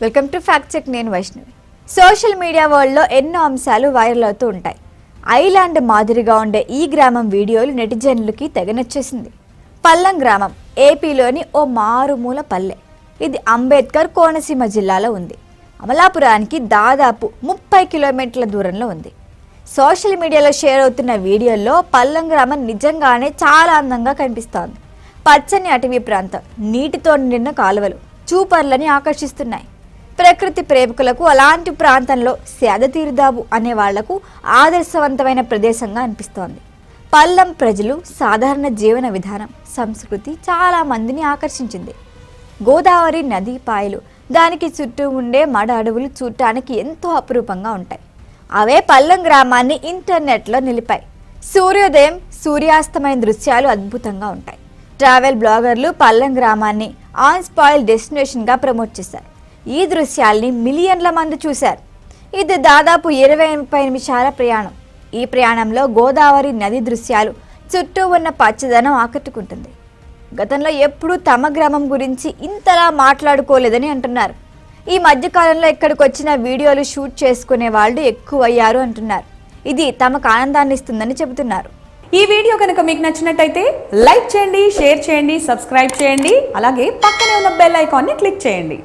Welcome to fact check నేను Vaishnavi. Social media వరల్డ్లో ఎన్నో అంశాలు వైరల్ అవుతూ ఉంటాయి. ఐలాండ్ మాదిరిగా ఉండే ఈ గ్రామం వీడియోలు నెటిజన్లకి తెగనొచ్చేసింది. పల్లం గ్రామం ఏపీలోని ఓ మారుమూల పల్లె. ఇది అంబేద్కర్ కోనసీమ జిల్లాలో ఉంది. అమలాపురానికి దాదాపు ముప్పై కిలోమీటర్ల దూరంలో ఉంది. సోషల్ మీడియాలో షేర్ అవుతున్న వీడియోల్లో పల్లం గ్రామం నిజంగానే చాలా అందంగా కనిపిస్తోంది. పచ్చని అటవీ ప్రాంతం నీటితో నిండిన కాలువలు చూపర్లని ఆకర్షిస్తున్నాయి. ప్రకృతి ప్రేమికులకు అలాంటి ప్రాంతంలో సేద తీరుదాబు అనే వాళ్ళకు ఆదర్శవంతమైన ప్రదేశంగా అనిపిస్తోంది. పల్లం ప్రజలు సాధారణ జీవన విధానం సంస్కృతి చాలా మందిని ఆకర్షించింది. గోదావరి నది పాయలు దానికి చుట్టూ ఉండే మడ అడవులు చూడటానికి ఎంతో అపురూపంగా ఉంటాయి. అవే పల్లం గ్రామాన్ని ఇంటర్నెట్లో నిలిపాయి. సూర్యోదయం సూర్యాస్తమైన దృశ్యాలు అద్భుతంగా ఉంటాయి. ట్రావెల్ బ్లాగర్లు పల్లం గ్రామాన్ని ఆన్ స్పాయిల్ డెస్టినేషన్గా ప్రమోట్ చేశారు. ఈ దృశ్యాల్ని మిలియన్ల మంది చూశారు. ఇది దాదాపు ఇరవై ముప్పై నిమిషాల ప్రయాణం. ఈ ప్రయాణంలో గోదావరి నది దృశ్యాలు చుట్టూ ఉన్న పచ్చదనం ఆకట్టుకుంటుంది. గతంలో ఎప్పుడూ తమ గ్రామం గురించి ఇంతలా మాట్లాడుకోలేదని అంటున్నారు. ఈ మధ్యకాలంలో ఇక్కడికి వచ్చిన వీడియోలు షూట్ చేసుకునే వాళ్ళు ఎక్కువయ్యారు అంటున్నారు. ఇది తమకు ఆనందాన్ని ఇస్తుందని చెబుతున్నారు. ఈ వీడియో కనుక మీకు నచ్చినట్టయితే లైక్ చేయండి షేర్ చేయండి సబ్స్క్రైబ్ చేయండి అలాగే పక్కనే ఉన్న బెల్ ఐకాన్ని క్లిక్ చేయండి.